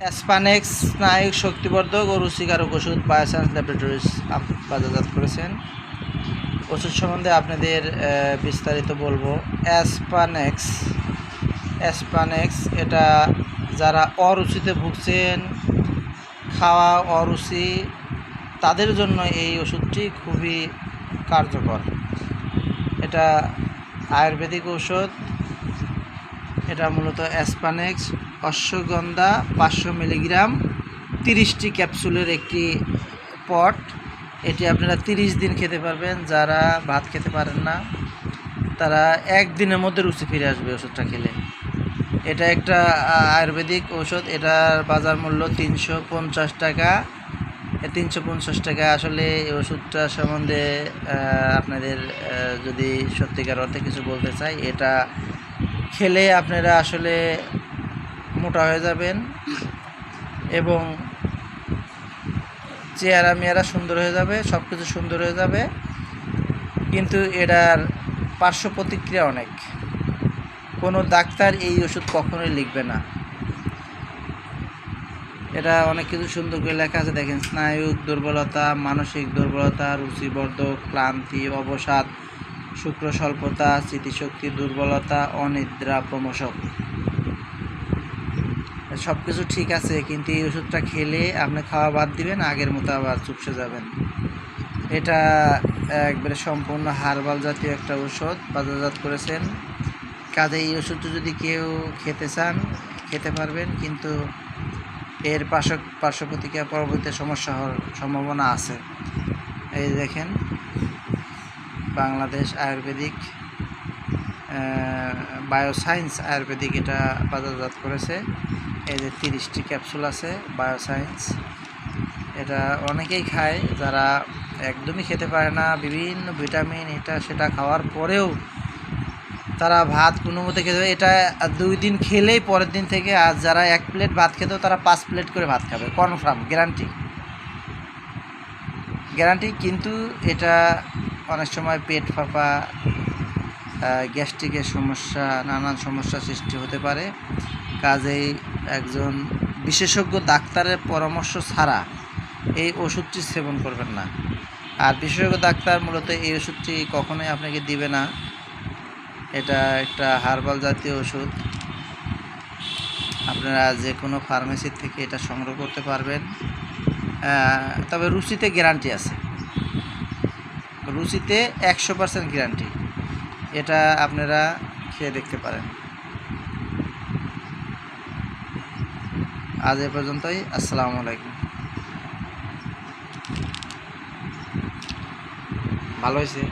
অ্যাসপানেক্স স্নায়ুক শক্তিবর্ধক ও রুচিকারক ওষুধ bioscience laboratories বাজারজাত করেছেন। ওষুধ সম্বন্ধে আপনাদের বিস্তারিত বলব। অ্যাসপানেক্স অ্যাসপানেক্স এটা যারা অরুচিতে ভুগছেন, খাওয়া অরুচি, তাদের জন্য এই ওষুধটি খুবই কার্যকর। এটা আয়ুর্বেদিক ঔষধ, এটা মূলত অ্যাসপানেক্স অশ্বগন্ধা পাঁচশো মিলিগ্রাম, তিরিশটি ক্যাপসুলের একটি পট। এটি আপনারা তিরিশ দিন খেতে পারবেন। যারা ভাত খেতে পারেন না, তারা একদিনের মধ্যে রুচি ফিরে আসবে ওষুধটা খেলে। এটা একটা আয়ুর্বেদিক ঔষধ। এটার বাজার মূল্য তিনশো পঞ্চাশ টাকা। তিনশো পঞ্চাশ টাকা আসলে এই ওষুধটা সম্বন্ধে আপনাদের যদি সত্যিকার অর্থে কিছু বলতে চাই, এটা খেলে আপনারা আসলে মোটা হয়ে যাবেন এবং চেহারা মেয়ারা সুন্দর হয়ে যাবে সব কিছু সুন্দর হয়ে যাবে। কিন্তু এটার পার্শ্ব প্রতিক্রিয়া অনেক। কোনো ডাক্তার এই ওষুধ কখনোই লিখবে না। এটা অনেক কিছু সুন্দর করে লেখা আছে, দেখেন স্নায়ুক দুর্বলতা, মানসিক দুর্বলতা, রুচিবর্ধক, ক্লান্তি, অবসাদ, শুক্র স্বল্পতা, স্মৃতিশক্তি দুর্বলতা, অনিদ্রা প্রমোশক। সব কিছু ঠিক আছে, কিন্তু এই ওষুধটা খেলে আপনি খাওয়া বাদ দিবেন, আগের মতো আবার চুপসে যাবেন। এটা একবারে সম্পূর্ণ হার্বাল জাতীয় একটা ওষুধ বাজারজাত করেছেন। কাজে এই ওষুধটা যদি কেউ খেতে চান, খেতে পারবেন, কিন্তু এর পার্শ্ব পার্শ্ব প্রতিক্রিয়া পরবর্তী সমস্যা হওয়ার সম্ভাবনা আছে। এই দেখেন, বাংলাদেশ আয়ুর্বেদিক বায়োসায়েন্স আয়ুর্বেদিক এটা বাজারজাত করেছে। এই যে তিরিশটি ক্যাপসুল আছে বায়োসায়েন্স এটা অনেকেই খায়, যারা একদমই খেতে পারে না, বিভিন্ন ভিটামিন এটা সেটা খাওয়ার পরেও তারা ভাত কোনো মতে খেতে। এটা দুই দিন খেলেই পরের দিন থেকে আর যারা এক প্লেট ভাত খেত তারা পাঁচ প্লেট করে ভাত খাবে কনফার্ম গ্যারান্টি গ্যারান্টি কিন্তু এটা অনেক সময় পেট ফাঁপা গ্যাস্ট্রিকের সমস্যা, নানান সমস্যা সৃষ্টি হতে পারে। কাজেই একজন বিশেষজ্ঞ ডাক্তারের পরামর্শ ছাড়া এই ওষুধটি সেবন করবেন না। আর বিশেষজ্ঞ ডাক্তার মূলত এই ওষুধটি কখনোই আপনাকে দিবে না। এটা একটা হার্বাল জাতীয় ওষুধ। আপনারা যে কোনো ফার্মেসি থেকে এটা সংগ্রহ করতে পারবেন। তবে রুচিতে গ্যারান্টি আছে। রুচিতে একশো পার্সেন্ট গ্যারান্টি। এটা আপনারা খেয়ে দেখতে পারেন। আজ এ পর্যন্তই আসসালামু আলাইকুম। ভালো হয়েছে?